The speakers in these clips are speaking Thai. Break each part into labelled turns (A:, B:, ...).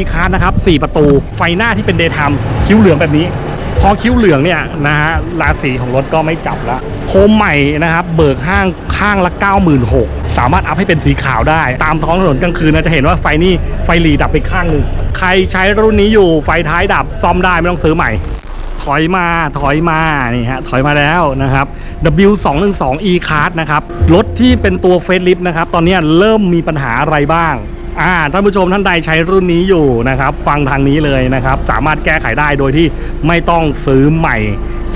A: e c a r นะครับ 4 ประตู ไฟหน้าที่เป็น daytime คิ้วเหลืองแบบนี้ พอคิ้วเหลืองเนี่ยนะฮะราศีของรถก็ไม่จับละโคมใหม่นะครับเบิกห้างข้างละ 96,000 สามารถอัพให้เป็นสีขาวได้ ตามท้องถนนกลางคืนนะจะเห็นว่าไฟนี่ไฟหลีดับไปข้างหนึ่งใครใช้รุ่นนี้อยู่ไฟท้ายดับซ่อมได้ไม่ต้องซื้อใหม่ถอยมาถอยมานี่ฮะถอยมาแล้วนะครับ W212 e card นะครับ รถที่เป็นตัวเฟซลิฟนะครับ ตอนนี้เริ่มมีปัญหาอะไรบ้าง อ่าท่านผู้ชมท่านใดใช้รุ่นนี้อยู่นะครับ ฟังทางนี้เลยนะครับ สามารถแก้ไขได้โดยที่ไม่ต้องซื้อใหม่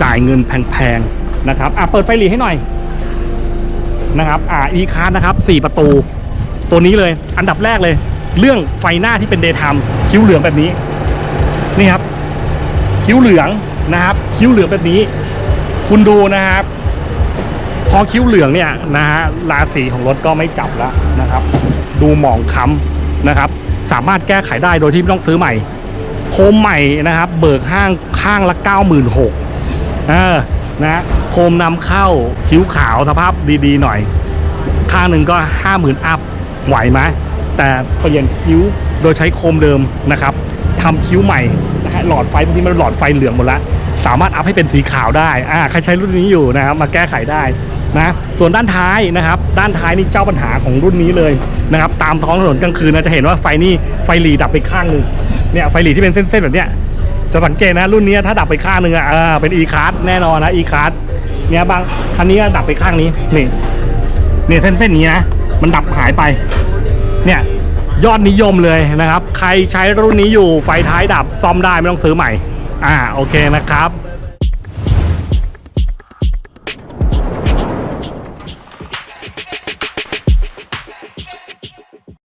A: จ่ายเงินแพงๆนะครับอะเปิดไฟหลีให้หน่อยนะครับอ่า e card นะครับ 4 ประตู ตัวนี้เลยอันดับแรกเลย เรื่องไฟหน้าที่เป็น daytime คิ้วเหลืองแบบนี้นี่ครับ คิ้วเหลืองนะครับ คิ้วเหลืองแบบนี้ คุณดูนะครับ พอคิ้วเหลืองเนี่ยนะฮะราศีของรถก็ไม่จับแล้วนะครับ ดูหมองค้ำนะครับ สามารถแก้ไขได้โดยที่ไม่ต้องซื้อใหม่โคมใหม่นะครับ เบิกห้างข้างละ 96,000เออนะโคมนำเข้าคิ้วขาวสภาพดีๆหน่อย ข้างหนึ่งก็ 50,000 อัพไหวไหมแต่เปลี่ยนคิ้วโดยใช้โคมเดิมนะครับทำคิ้วใหม่นะฮะหลอดไฟบางทีมันหลอดไฟเหลืองหมดล้วสามารถอัพให้เป็นสีขาวได้อ่าใครใช้รุ่นนี้อยู่นะครับมาแก้ไขได้ นะส่วนด้านท้ายนะครับ ด้านท้ายนี่เจ้าปัญหาของรุ่นนี้เลยนะครับ ตามท้องถนนกลางคืนนะจะเห็นว่าไฟนี่ไฟหลีดับไปข้างหนึ่งเนี่ยไฟหลีที่เป็นเส้นๆแบบเนี้ยจะสังเกตนะรุ่นนี้ถ้าดับไปข้างหนึ่งอะเป็น e card แน่นอนนะ e card เนี่ยบางคันนี้ก็ดับไปข้างนี้นี่เนี่ยเส้นๆนี้นะมันดับหายไป เนี่ยยอดนิยมเลยนะครับ ใครใช้รุ่นนี้อยู่ไฟท้ายดับซ่อมได้ไม่ต้องซื้อใหม่ อ่าโอเคนะครับ